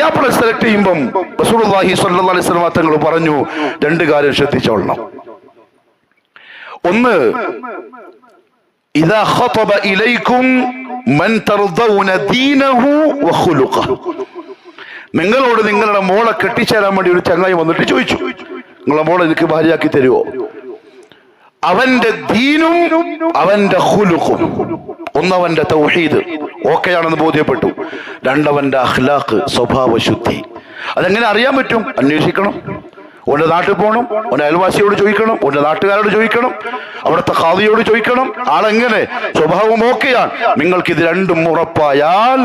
പുതിയാപ്പിളെ select ചെയ്യുമ്പം അലൈഹി വസല്ലം തങ്ങൾ പറഞ്ഞു രണ്ട് കാര്യം ശ്രദ്ധിച്ചോളണം. ഒന്ന് ഇലൈക്കും മൻ തർദൗന നിങ്ങളോട് നിങ്ങളുടെ മോളെ കെട്ടിച്ചേരാൻ വേണ്ടി ഒരു ചങ്ങായി വന്നിട്ട് ചോദിച്ചു. നിങ്ങളെ മോളെ എനിക്ക് ഭാര്യയാക്കി തരുമോ അവന്റെ ദീനും അവന്റെ ഹുലുഖും ഒന്നവന്റെ തൗഹീദ് ഓക്കെയാണെന്ന് ബോധ്യപ്പെട്ടു. രണ്ടവന്റെ അഖ്ലാഖ് സ്വഭാവ ശുദ്ധി. അതെങ്ങനെ അറിയാൻ പറ്റും? അന്വേഷിക്കണം. ഓന്റെ നാട്ടിൽ പോകണം ഓന്റെ അയൽവാസിയോട് ചോദിക്കണം. ഓന്റെ നാട്ടുകാരോട് ചോദിക്കണം. അവിടുത്തെ ഖാദിയോട് ചോദിക്കണം. ആളെങ്ങനെ? സ്വഭാവം ഓക്കെയാണ്. നിങ്ങൾക്ക് ഇത് രണ്ടും ഉറപ്പായാൽ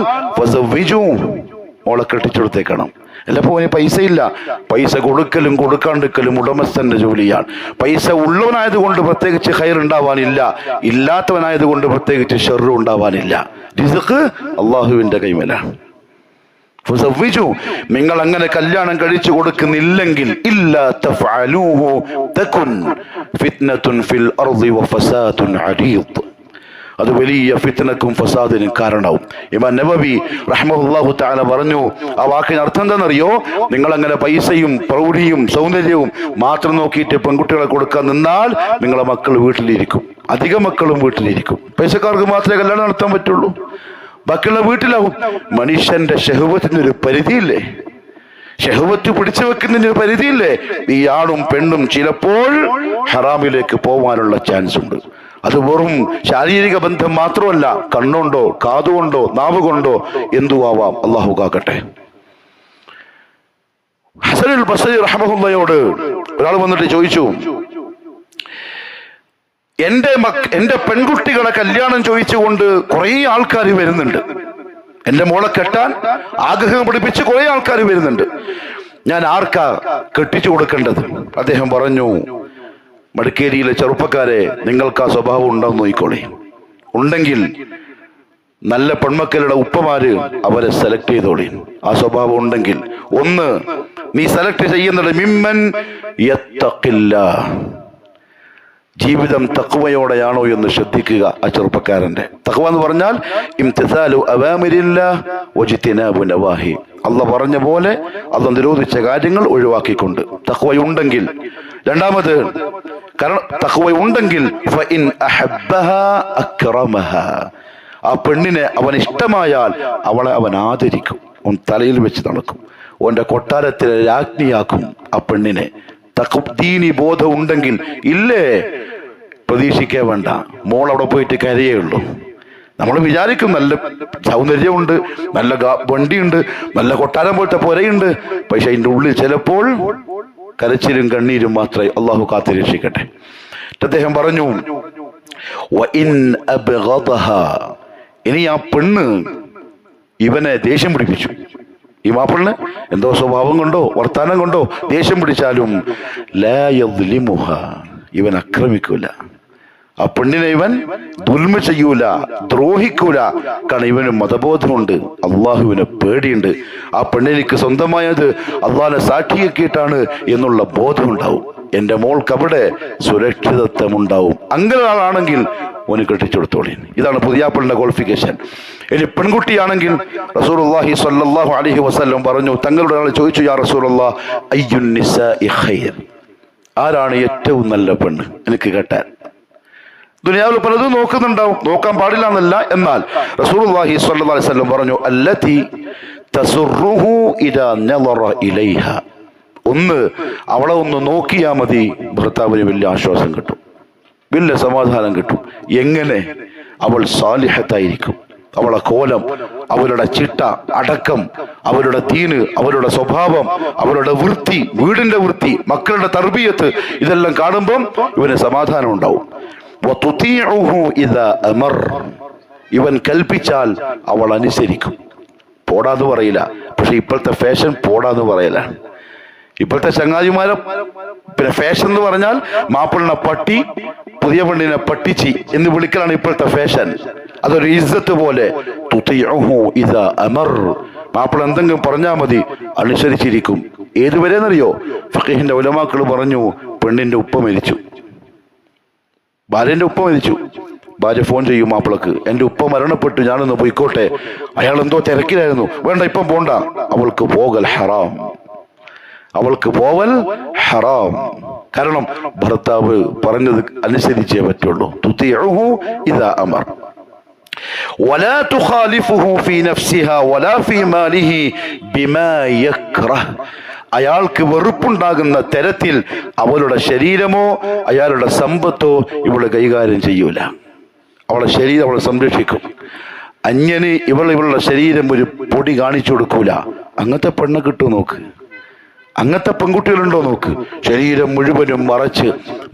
മോളെ കെട്ടിച്ചെടുത്തേക്കണം അല്ല പോയി പൈസ ഇല്ല. പൈസ കൊടുക്കലും കൊടുക്കാണ്ടിരിക്കലും ഉടമസ്ഥന്റെ ജോലിയാണ്. പൈസ ഉള്ളവനായത് കൊണ്ട് പ്രത്യേകിച്ച് ഹൈർ ഉണ്ടാവാനില്ല. ഇല്ലാത്തവനായത് കൊണ്ട് പ്രത്യേകിച്ച് ഷെറു ഉണ്ടാവാനില്ല. റിസ്ക് അള്ളാഹുവിന്റെ കൈമലാണ്. നിങ്ങൾ അങ്ങനെ കല്യാണം കഴിച്ചു കൊടുക്കുന്നില്ലെങ്കിൽ ഇല്ലാ തഫ്അലൂഹു തകുൻ ഫിൽ അത് വലിയ ഫിത്തനക്കും ഫസാദിനും കാരണവും ഇമാൻ നബബി റഹ്മഹുല്ലാഹു താല പറഞ്ഞു ആ വാക്കിന് അർത്ഥം എന്താണെന്നറിയോ? നിങ്ങളങ്ങനെ പൈസയും പ്രൗഢിയും സൗന്ദര്യവും മാത്രം നോക്കിയിട്ട് പെൺകുട്ടികളെ കൊടുക്കാൻ നിന്നാൽ നിങ്ങളെ മക്കൾ വീട്ടിലിരിക്കും. അധിക മക്കളും വീട്ടിലിരിക്കും. പൈസക്കാർക്ക് മാത്രമേ കല്യാണം നടത്താൻ പറ്റുള്ളൂ. ബാക്കിയുള്ള വീട്ടിലാവും. മനുഷ്യന്റെ ഷെഹുവത്തിനൊരു പരിധിയില്ലേ? ഷെഹുവത്ത് പിടിച്ചു വെക്കുന്നതിന് ഒരു പരിധിയില്ലേ? ഈ ആണും പെണ്ണും ചിലപ്പോൾ ഹറാമിലേക്ക് പോവാനുള്ള ചാൻസ് ഉണ്ട് അത് വെറും ശാരീരിക ബന്ധം മാത്രമല്ല കണ്ണുണ്ടോ കാതുകൊണ്ടോ നാവ് കൊണ്ടോ എന്തു ആവാം അള്ളാഹു കാക്കട്ടെ ഹസനുൽ ബസരി റഹ്മഹുല്ലയോട് ഒരാൾ വന്നിട്ട് ചോദിച്ചു എന്റെ മക് എന്റെ പെൺകുട്ടികളെ കല്യാണം ചോദിച്ചുകൊണ്ട് കുറെ ആൾക്കാർ വരുന്നുണ്ട്. എന്റെ മോളെ കെട്ടാൻ ആഗ്രഹം പഠിപ്പിച്ച് കുറെ ആൾക്കാർ വരുന്നുണ്ട്. ഞാൻ ആർക്കാ കെട്ടിച്ചു കൊടുക്കേണ്ടത്? അദ്ദേഹം പറഞ്ഞു മടിക്കേരിയിലെ ചെറുപ്പക്കാരെ നിങ്ങൾക്ക് ആ സ്വഭാവം ഉണ്ടെന്ന് നോക്കിക്കോളെ. ഉണ്ടെങ്കിൽ നല്ല പെൺമക്കളുടെ ഉപ്പമാര് അവരെ സെലക്ട് ചെയ്തോളി. ആ സ്വഭാവം ഉണ്ടെങ്കിൽ. ഒന്ന് നീ സെലക്ട് ചെയ്യുന്നത് മിമ്മൻ എത്തക്കില്ല ജീവിതം തക്കുവയോടെയാണോ എന്ന് ശ്രദ്ധിക്കുക ആ ചെറുപ്പക്കാരന്റെ തക്കുവ എന്ന് പറഞ്ഞാൽ ഇംതിസാലു അവാമിരില്ല വജിത്തിനാബു നവാഹി. അല്ല പറഞ്ഞ പോലെ അത് നിരോധിച്ച കാര്യങ്ങൾ ഒഴിവാക്കിക്കൊണ്ട്. തക്വയുണ്ടെങ്കിൽ രണ്ടാമത് കാരണം അക്രമഹ. ആ പെണ്ണിനെ അവൻ ഇഷ്ടമായാൽ അവളെ അവൻ ആദരിക്കും. അവൻ തലയിൽ വെച്ച് നടക്കും. ഓന്റെ കൊട്ടാരത്തിലെ രാജ്ഞിയാക്കും ആ പെണ്ണിനെ. തഖ് ദീനി ബോധം ഉണ്ടെങ്കിൽ ഇല്ലേ? പ്രതീക്ഷിക്കേ വേണ്ട. മോൾ അവിടെ പോയിട്ട് കരയേ ഉള്ളൂ. നമ്മൾ വിചാരിക്കും നല്ല സൗന്ദര്യമുണ്ട് നല്ല വണ്ടിയുണ്ട് നല്ല കൊട്ടാരം പോലത്തെ പുരയുണ്ട് പക്ഷെ അതിന്റെ ഉള്ളിൽ ചിലപ്പോൾ കരച്ചിലും കണ്ണീരും മാത്രമേ അള്ളാഹു കാത്തു രക്ഷിക്കട്ടെ അദ്ദേഹം പറഞ്ഞു. ഇനി ആ പെണ്ണ് ഇവനെ ദേഷ്യം പിടിപ്പിച്ചു ഈ മാപ്പിളിന് എന്തോ സ്വഭാവം കൊണ്ടോ വർത്താനം കൊണ്ടോ ദേഷ്യം പിടിച്ചാലും. ഇവൻ ആക്രമിക്കൂല ആ പെണ്ണിനെ ഇവൻ ദുൽമ ചെയ്യൂല ദ്രോഹിക്കൂല. കാരണം ഇവന് മതബോധമുണ്ട്. അള്ളാഹുവിന് പേടിയുണ്ട്. ആ പെണ്ണിനിക്ക് സ്വന്തമായത് അള്ളാഹിനെ സാക്ഷിയാക്കിയിട്ടാണ് എന്നുള്ള ബോധമുണ്ടാവും. എന്റെ മോൾക്ക് അവിടെ സുരക്ഷിതത്വം ഉണ്ടാവും അങ്ങനെ ആളാണെങ്കിൽ ഓന് കെട്ടിച്ചു കൊടുത്തോളി. ഇതാണ് പുതിയാപ്പിളിന്റെ ക്വാളിഫിക്കേഷൻ ഇനി പെൺകുട്ടിയാണെങ്കിൽ റസൂലുള്ളാഹി സല്ലാഹു അലഹി വസല്ലം പറഞ്ഞു തങ്ങളുടെ ആൾ ചോദിച്ചു യാ റസൂർ ഖൈർ? ആരാണ് ഏറ്റവും നല്ല പെണ്ണ്? എനിക്ക് കേട്ടാൻ. ദുനിയാവിൽ പലതും നോക്കുന്നുണ്ടാവും. നോക്കാൻ പാടില്ല എന്നല്ല. എന്നാൽ സ്വല്ലല്ലാഹി അലൈഹി വസല്ലം പറഞ്ഞു ഇലൈഹ. ഒന്ന് അവളെ ഒന്ന് നോക്കിയാൽ മതി ഭർത്താവിന് വലിയ ആശ്വാസം കിട്ടും. വലിയ സമാധാനം കിട്ടും. എങ്ങനെ? അവൾ സാലിഹത്തായിരിക്കും. അവളെ കോലം അവരുടെ ചിട്ട അടക്കം അവരുടെ തീന് അവരുടെ സ്വഭാവം അവരുടെ വൃത്തി വീടിന്റെ വൃത്തി മക്കളുടെ തർബീയത്ത് ഇതെല്ലാം കാണുമ്പം ഇവന് സമാധാനം ഉണ്ടാവും. അമർ. ഇവൻ കൽപ്പിച്ചാൽ അവൾ അനുസരിക്കും. പോടാന്ന് പറയില്ല. പക്ഷെ ഇപ്പോഴത്തെ ഫാഷൻ പോടാന്ന് പറയില്ല ഇപ്പോഴത്തെ ചങ്ങാതിമാരെ പിന്നെ ഫാഷൻ എന്ന് പറഞ്ഞാൽ മാപ്പിളിനെ പട്ടി പുതിയ പെണ്ണിനെ പട്ടിച്ചി എന്ന് വിളിക്കലാണ് ഇപ്പോഴത്തെ ഫാഷൻ അതൊരു ഇസ്സത്ത് പോലെ അമർ. മാപ്പിള എന്തെങ്കിലും പറഞ്ഞാൽ മതി അനുസരിച്ചിരിക്കും. ഏതുവരെ എന്നറിയോ? ഫഖീഹിന്റെ ഉലമാക്കൾ പറഞ്ഞു പെണ്ണിന്റെ ഉപ്പ മരിച്ചു. ഭാര്യന്റെ ഉപ്പ മരിച്ചു ഭാര്യ ഫോൺ ചെയ്യും മാപ്പിളക്ക് എൻ്റെ ഉപ്പ മരണപ്പെട്ടു ഞാനൊന്ന് പോയിക്കോട്ടെ അയാൾ എന്തോ തിരക്കിലായിരുന്നു വേണ്ട ഇപ്പം പോണ്ട അവൾക്ക് പോകൽ ഹറാം അവൾക്ക് പോവൽ ഹറാം കാരണം ഭർത്താവ് പറഞ്ഞത് അനുസരിച്ചേ പറ്റുള്ളൂ തുതിഉഹു ഇദാ അമർ ولا تخالفه في نفسها ولا في ماله بما يكره അയാൾക്ക് വെറുപ്പുണ്ടാകുന്ന തരത്തിൽ അവളുടെ ശരീരമോ അയാളുടെ സമ്പത്തോ ഇവളെ കൈകാര്യം ചെയ്യൂല. അവളെ ശരീരം അവളെ സംരക്ഷിക്കും. അന്യന് ഇവൾ ഇവളുടെ ശരീരം ഒരു പൊടി കാണിച്ചു കൊടുക്കൂല. അങ്ങനത്തെ പെണ്ണ് കിട്ടും നോക്ക്? അങ്ങനത്തെ പെൺകുട്ടികളുണ്ടോ നോക്ക്? ശരീരം മുഴുവനും മറച്ച്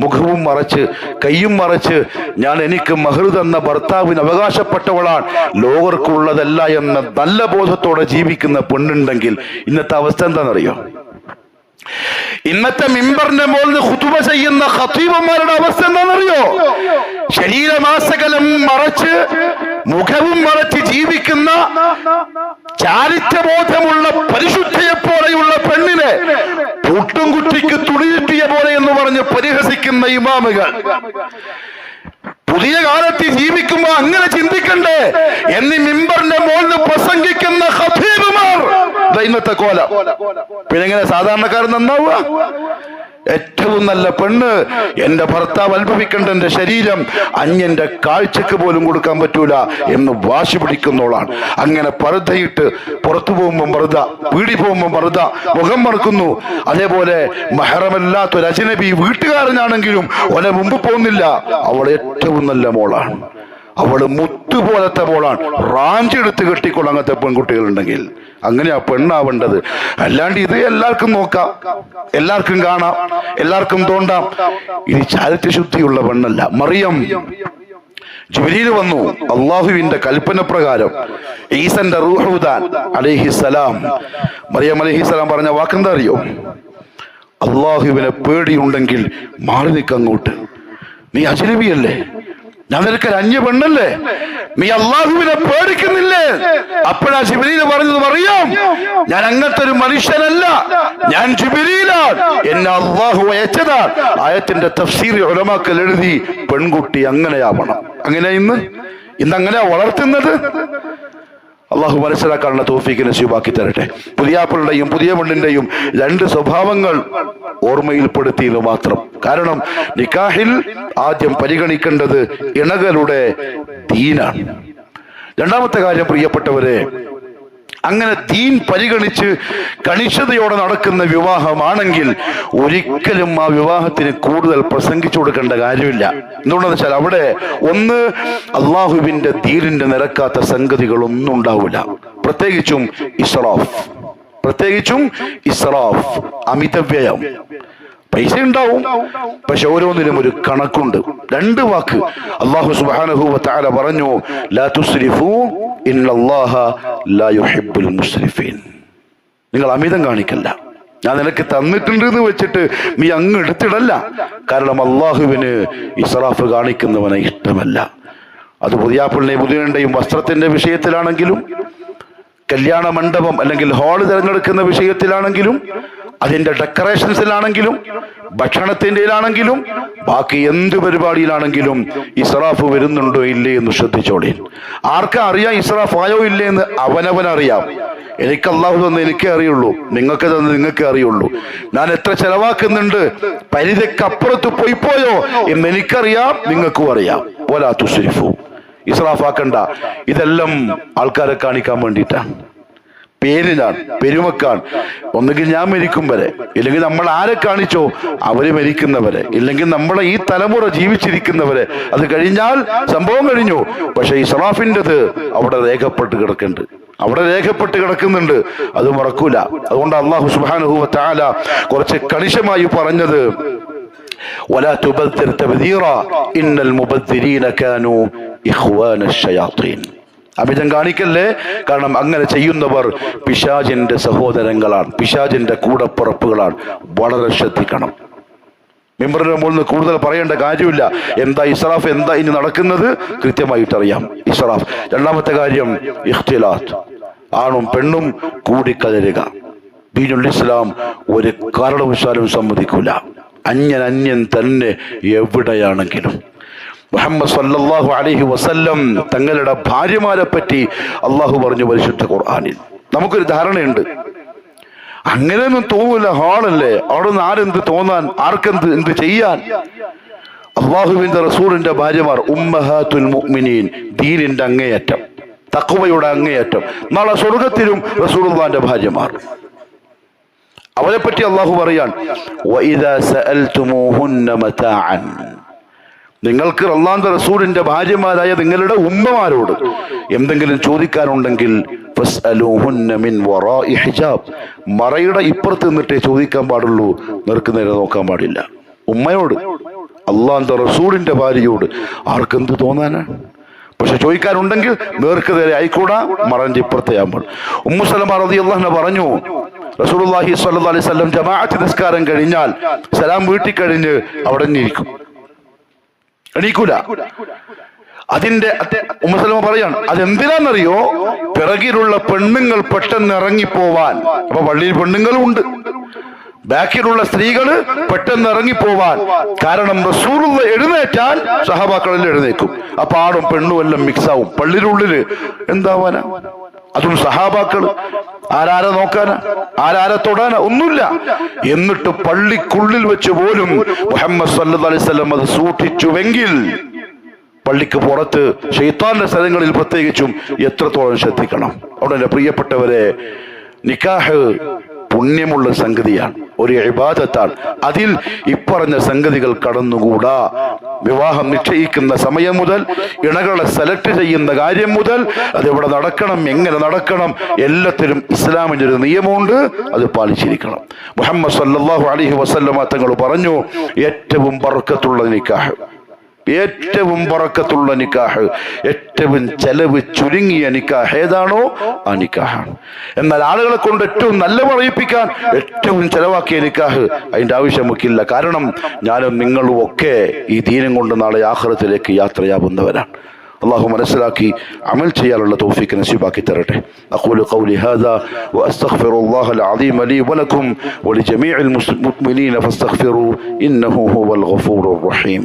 മുഖവും മറച്ച് കൈയും മറച്ച് ഞാൻ എനിക്ക് മഹർ തന്ന ഭർത്താവിന് അവകാശപ്പെട്ടവളാണ്. ലോകർക്കുള്ളതല്ല എന്ന നല്ല ബോധത്തോടെ ജീവിക്കുന്ന പെണ്ണുണ്ടെങ്കിൽ ഇന്നത്തെ അവസ്ഥ എന്താണെന്നറിയോ? ഇന്നത്തെ മിമ്പറിന്റെ മുകളിൽ ഹുതുബ ചെയ്യുന്ന ഖത്തീബന്മാരുടെ അവസ്ഥ എന്താണെന്നറിയോ? ശരീരമാസകലം മറച്ച് മുഖവും മറച്ച് ജീവിക്കുന്ന ചാരിത്രബോധമുള്ള പരിശുദ്ധയെ പോലെയുള്ള പെണ്ണിനെ പൂട്ടും കുട്ടിക്ക് തുണിയിട്ടിയ പോലെ എന്ന് പറഞ്ഞ് പരിഹസിക്കുന്ന ഇമാമുകൾ. പുതിയ കാലത്ത് ജീവിക്കുമ്പോ അങ്ങനെ ചിന്തിക്കണ്ടേ? എന്നീ മിമ്പറിന്റെ മുകളിൽ പ്രസംഗിക്കുന്ന ഇന്നത്തെ പിന്നെ എങ്ങനെ സാധാരണക്കാരൻ നന്നാവുക? ഏറ്റവും നല്ല പെണ്ണ്. എന്റെ ഭർത്താവ് അനുഭവിക്കേണ്ട എന്റെ ശരീരം അന്യന്റെ കാഴ്ചക്ക് പോലും കൊടുക്കാൻ പറ്റൂല എന്ന് വാശി പിടിക്കുന്നോളാണ് അങ്ങനെ പറുതയിട്ട് പുറത്തു പോകുമ്പോൾ മറുത വീടി പോകുമ്പോൾ മറുത മുഖം മറക്കുന്നു. അതേപോലെ മഹറമല്ലാത്ത ഒരു അജനബി വീട്ടുകാരനാണെങ്കിലും ഒലെ മുമ്പ് പോകുന്നില്ല. അവൾ ഏറ്റവും നല്ല മോളാണ്. അവൾ മുത്തുപോലത്തെ പോളാണ് റാഞ്ചി എടുത്ത് കെട്ടിക്കൊള്ളും അങ്ങനത്തെ പെൺകുട്ടികളുണ്ടെങ്കിൽ അങ്ങനെയാ പെണ്ണാവേണ്ടത്. അല്ലാണ്ട് ഇത് എല്ലാവർക്കും നോക്കാം. എല്ലാവർക്കും കാണാം. എല്ലാവർക്കും തോണ്ടാം. ഇനി ചാരിത്യശുദ്ധിയുള്ള പെണ്ണല്ല. മറിയം. ജിബ്രീൽ വന്നു. അള്ളാഹുവിന്റെ കൽപ്പന പ്രകാരം ഈസന്റെ റൂഹുദാൻ അലഹിസലാം മറിയം അലഹിസലാം പറഞ്ഞ വാക്കെന്താ അറിയോ? അള്ളാഹുവിനെ പേടിയുണ്ടെങ്കിൽ മാറി നിൽക്കങ്ങോട്ട് നീ അജനബിയല്ലേ? ഞാൻ അന്യ പെണ്ണല്ലേ? നീ അള്ളാഹുവിനെ പേടിക്കുന്നില്ലേ? അപ്പോഴാ ജിബിലീൽ പറഞ്ഞത് അറിയാം? ഞാൻ അങ്ങനത്തെ ഒരു മനുഷ്യനല്ല. ഞാൻ ജിബിലീലാണ് എന്നെ അള്ളാഹു അയച്ചതാ. ആയത്തിന്റെ തഫ്സീർ ഒലമാക്കൽ എഴുതി പെൺകുട്ടി അങ്ങനെയാവണം. അങ്ങനെ ഇന്ന്? ഇന്ന് അങ്ങനെയാ വളർത്തുന്നത്? അള്ളാഹു മനസ്സിലാക്കാനുള്ള തോഫിക്ക് നസീബാക്കി തരട്ടെ. പുതിയാപ്പിളുടെയും പുതിയ പെണ്ണിന്റെയും രണ്ട് സ്വഭാവങ്ങൾ ഓർമ്മയിൽപ്പെടുത്തിയത് മാത്രം. കാരണം നിക്കാഹിൽ ആദ്യം പരിഗണിക്കേണ്ടത് ഇണകളുടെ ദീനാണ്. രണ്ടാമത്തെ കാര്യം പ്രിയപ്പെട്ടവരെ അങ്ങനെ തീൻ പരിഗണിച്ച് കണിശതയോടെ നടക്കുന്ന വിവാഹമാണെങ്കിൽ ഒരിക്കലും ആ വിവാഹത്തിന് കൂടുതൽ പ്രസംഗിച്ചു കൊടുക്കേണ്ട കാര്യമില്ല. എന്തുകൊണ്ടെന്ന് വെച്ചാൽ അവിടെ ഒന്ന് അള്ളാഹുവിന്റെ തീരിന്റെ നിരക്കാത്ത സംഗതികളൊന്നും ഉണ്ടാവില്ല. പ്രത്യേകിച്ചും ഇസ്രാഫ് പ്രത്യേകിച്ചും ഇസ്രാഫ് അമിതവ്യയം. പൈസ ഉണ്ടാവും. പക്ഷെ ഓരോന്നിനും ഒരു കണക്കുണ്ട്. രണ്ട് വാക്ക് അള്ളാഹു സുബ്ഹാനഹു താര പറഞ്ഞു ലാ ലാ യുഹിബ്ബുൽ മുസ്രിഫീൻ. നിങ്ങൾ അമിതം കാണിക്കല്ല. ഞാൻ നിനക്ക് തന്നിട്ടുണ്ട് എന്ന് വെച്ചിട്ട് നീ അങ്ങ് എടുത്തിടല്ല. കാരണം അള്ളാഹുവിന് ഇസ്രാഫ് കാണിക്കുന്നവനെ ഇഷ്ടമല്ല. അത് പുതിയാപ്പിളിനെയും പുതിയന്റെയും വസ്ത്രത്തിന്റെ വിഷയത്തിലാണെങ്കിലും കല്യാണ മണ്ഡപം അല്ലെങ്കിൽ ഹാൾ തിരഞ്ഞെടുക്കുന്ന വിഷയത്തിലാണെങ്കിലും അതിന്റെ ഡെക്കറേഷൻസിലാണെങ്കിലും ഭക്ഷണത്തിന്റെയിലാണെങ്കിലും ബാക്കി എന്ത് പരിപാടിയിലാണെങ്കിലും ഇസ്രാഫ് വരുന്നുണ്ടോ ഇല്ലേ എന്ന് ശ്രദ്ധിച്ചോളി. ആർക്കാ അറിയാം ഇസ്രാഫ് ആയോ ഇല്ലേ എന്ന്? അവനവൻ അറിയാം. എനിക്ക് അള്ളാഹു തന്നെ എനിക്കേ അറിയുള്ളൂ. നിങ്ങൾക്ക് തന്നെ നിങ്ങൾക്കേ അറിയുള്ളൂ. ഞാൻ എത്ര ചെലവാക്കുന്നുണ്ട്? പരിധിക്കപ്പുറത്ത് പോയിപ്പോയോ പോയോ എന്ന് എനിക്കറിയാം നിങ്ങൾക്കും അറിയാം. ഓലാ തുസ്രിഫു. ഇസ്രാഫാക്കണ്ട ഇതെല്ലാം ആൾക്കാരെ കാണിക്കാൻ വേണ്ടിയിട്ടാണ് പേരിനാണ് പെരുമക്കാണ് ഒന്നുകിൽ ഞാൻ മരിക്കും വരെ ഇല്ലെങ്കിൽ നമ്മൾ ആരെ കാണിച്ചോ അവര് മരിക്കുന്നവരെ ഇല്ലെങ്കിൽ നമ്മളെ ഈ തലമുറ ജീവിച്ചിരിക്കുന്നവരെ അത് കഴിഞ്ഞാൽ സംഭവം കഴിഞ്ഞു പക്ഷെ ഈ സറാഫിൻ്റെത് അവിടെ രേഖപ്പെട്ട് കിടക്കുന്നുണ്ട് അവിടെ രേഖപ്പെട്ട് കിടക്കുന്നുണ്ട് അത് മറക്കൂല അതുകൊണ്ട് അള്ളാഹു സുബാനുഹു താല കുറച്ച് കണിശമായി പറഞ്ഞത് ولا تبذر تبذيرا إن المبذرين كانوا അമിതം കാണിക്കല്ലേ? കാരണം അങ്ങനെ ചെയ്യുന്നവർ പിശാജിന്റെ സഹോദരങ്ങളാണ് പിശാജിന്റെ കൂടപ്പുറപ്പുകളാണ്. വളരെ ശ്രദ്ധിക്കണം. മെമ്പറിന്റെ മുകളിൽ കൂടുതൽ പറയേണ്ട കാര്യമില്ല. എന്താ ഇസ്രാഫ് എന്താ ഇനി നടക്കുന്നത്? കൃത്യമായിട്ട് അറിയാം ഇസ്രാഫ് രണ്ടാമത്തെ കാര്യം ഇഖ്തിലാത്ത്. ആണും പെണ്ണും കൂടിക്കലരുക. ബീനുൽ ഇസ്ലാം ഒരു കാരണവശാലും സമ്മതിക്കൂല. അന്യൻ അന്യൻ തന്നെ എവിടെയാണെങ്കിലും. മുഹമ്മദ് സല്ലല്ലാഹു അലൈഹി വസല്ലം തങ്ങളുടെ ഭാര്യമാരെ പറ്റി അള്ളാഹു പറഞ്ഞു പരിശുദ്ധ ഖുർആാനിൽ. നമുക്കൊരു ധാരണയുണ്ട്. അങ്ങനെയൊന്നും തോന്നൂല ഹാളല്ലേ? അവിടെ നിന്ന് ആരെന്ത് തോന്നാൻ ആർക്കെന്ത് എന്ത് ചെയ്യാൻ? അള്ളാഹുവിന്റെ റസൂറിന്റെ ഭാര്യമാർ ഉമ്മഹാത്തുൽ മുഅ്മിനീൻ ദീനിന്റെ അങ്ങേയറ്റം തക്കുവയുടെ അങ്ങേയറ്റം നാളെ സ്വർഗത്തിലും റസൂലുള്ളാന്റെ ഭാര്യമാർ. അവരെ പറ്റി അള്ളാഹു പറയാൻ. നിങ്ങൾക്ക് അള്ളാന്റെ റസൂലിന്റെ ഭാര്യമാരായ നിങ്ങളുടെ ഉമ്മമാരോട് എന്തെങ്കിലും ചോദിക്കാനുണ്ടെങ്കിൽ മറയുടെ ഇപ്പുറത്ത് നിന്നിട്ടേ ചോദിക്കാൻ പാടുള്ളൂ. നേർക്ക് നേരെ നോക്കാൻ പാടില്ല. ഉമ്മയോട് അള്ളാന്റെ റസൂലിന്റെ ഭാര്യയോട് ആർക്കെന്ത് തോന്നാനാ? പക്ഷെ ചോദിക്കാനുണ്ടെങ്കിൽ നേർക്ക് നേരെ ആയിക്കൂടാ മറന്റെ ഇപ്പുറത്തെ ആകുമ്പോൾ ഉമ്മുസലമ റതി അള്ളാഹിനെ പറഞ്ഞു റസൂലുള്ളാഹി സ്വല്ലല്ലാഹി അലൈഹി വസല്ലം ജമാഅത്ത് നിസ്കാരം കഴിഞ്ഞാൽ സലാം വീട്ടി കഴിഞ്ഞ് അവിടെ ഇരിക്കും. എണീക്കൂല. അതിന്റെ ഉമ്മസലമ പറയാണ് അതെന്തിനാന്നറിയോ പിറകിലുള്ള പെണ്ണുങ്ങൾ പെട്ടെന്ന് ഇറങ്ങിപ്പോവാൻ. അപ്പൊ പള്ളിയിൽ പെണ്ണുങ്ങളും ഉണ്ട്. ബാക്കിലുള്ള സ്ത്രീകൾ പെട്ടെന്ന് ഇറങ്ങിപ്പോവാൻ. കാരണം റസൂലുള്ള എഴുന്നേറ്റാൽ സഹബാക്കളിൽ എഴുന്നേക്കും. അപ്പൊ ആടും പെണ്ണും എല്ലാം മിക്സ് ആവും. പള്ളിയിലുള്ളിൽ എന്താവാനാ? അതും സഹാബാക്കൾ ആരാരെ നോക്കാനാ ആരാരെ തൊടാനാ ഒന്നുമില്ല. എന്നിട്ട് പള്ളിക്കുള്ളിൽ വെച്ച് പോലും മുഹമ്മദ് സല്ലു അലൈഹി വസല്ലം അത് സൂക്ഷിച്ചുവെങ്കിൽ പള്ളിക്ക് പുറത്ത് ഷെയ്ത്താന്റെ സ്ഥലങ്ങളിൽ പ്രത്യേകിച്ചും എത്രത്തോളം ശ്രദ്ധിക്കണം. അവിടെ പ്രിയപ്പെട്ടവരെ നിക്കാഹ് പുണ്യമുള്ള സംഗതിയാണ്. ഒരു ഇബാദത്താണ്. അതിൽ ഇപ്പറഞ്ഞ സംഗതികൾ കടന്നുകൂടാ. വിവാഹം നിശ്ചയിക്കുന്ന സമയം മുതൽ ഇണകളെ സെലക്ട് ചെയ്യുന്ന കാര്യം മുതൽ അത് എവിടെ നടക്കണം എങ്ങനെ നടക്കണം എല്ലാത്തിലും ഇസ്ലാമിന്റെ ഒരു നിയമമുണ്ട്. അത് പാലിച്ചിരിക്കണം. മുഹമ്മദ് സല്ലാഹു അലഹി വസല്ലമ തങ്ങൾ പറഞ്ഞു ഏറ്റവും ബർക്കത്തുള്ള നിക്കാഹ്. ഏറ്റവും പറക്കത്തുള്ള നിക്കാഹ് ഏറ്റവും ചെലവ് ചുരുങ്ങിയ നിക്കാഹ് ഏതാണോ ആ നിക്കാഹാണ് എന്നാൽ ആളുകളെ കൊണ്ട് ഏറ്റവും നല്ല പറയിപ്പിക്കാൻ ഏറ്റവും ചെലവാക്കിയ നിക്കാഹ് അതിന്റെ ആവശ്യം നമുക്കില്ല കാരണം ഞാനും നിങ്ങളും ഒക്കെ ഈ ദീനം കൊണ്ട് നാളെ ആഹ്റത്തിലേക്ക് യാത്രയാവുന്നവരാണ് അള്ളാഹു മനസ്സിലാക്കി അമൽ ചെയ്യാനുള്ള തോഫിക്ക് നസീബാക്കി തരട്ടെ أقول قولي هذا وأستغفر الله العظيم لي ولكم ولجميع المؤمنين فاستغفروا إنه هو الغفور الرحيم